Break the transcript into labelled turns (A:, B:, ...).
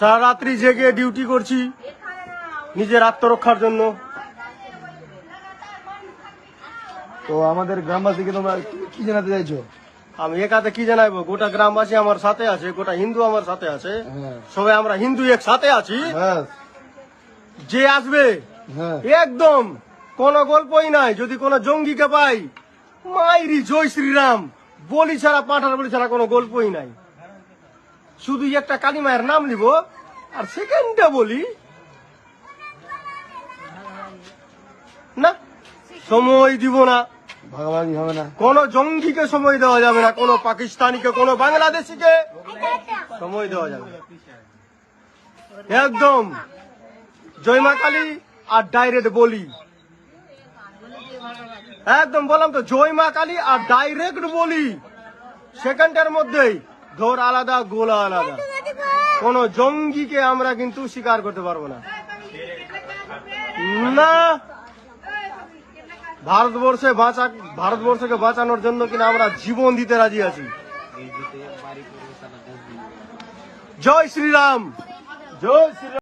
A: সারা রাত্রি জেগে ডিউটি করছি নিজের আত্মরক্ষার জন্য।
B: তো আমাদের গ্রামবাসীকে তোমরা কি- জানাতে চাইছো?
A: আমি একাতে কি জানাইবো? গোটা গ্রামবাসী আমার সাথে আছে গোটা হিন্দু আমার সাথে আছে।
B: হ্যাঁ।
A: সবাই আমরা হিন্দু এক সাথে আছি।
B: হ্যাঁ।
A: যে আসবে
B: হ্যাঁ।
A: একদম কোন গল্পই নাই। যদি কোনো জঙ্গিকে পাই মাইরি জয় শ্রীরাম বলি ছাড়া পাঠার বলি ছাড়া কোনো গল্পই নাই। শুধু একটা কালী মায়ের নাম নিব আর সেকেন্ডে বলি না সময় দিব না।
B: ভাগাভাগি হবে না।
A: কোন জঙ্গিকে সময় দেওয়া যাবে না কোন পাকিস্তানিকে কোন বাংলাদেশিকে সময় দেওয়া যাবে। একদম। জয় মা কালী আর ডাইরেক্ট বলি। একদম বললাম তো জয় মা কালী আর ডাইরেক্ট বলি। সেকেন্ডের মধ্যেই। ধর আলাদা, গোলা আলাদা। কোন জঙ্গিকে আমরা কিন্তু স্বীকার করতে পারব না। না! ভারতবর্ষে বাঁচা, ভারতবর্ষকে বাঁচানোর জন্য কিনা আমরা জীবন দিতে রাজি আছি। জয় শ্রীরাম! জয় শ্রীরাম!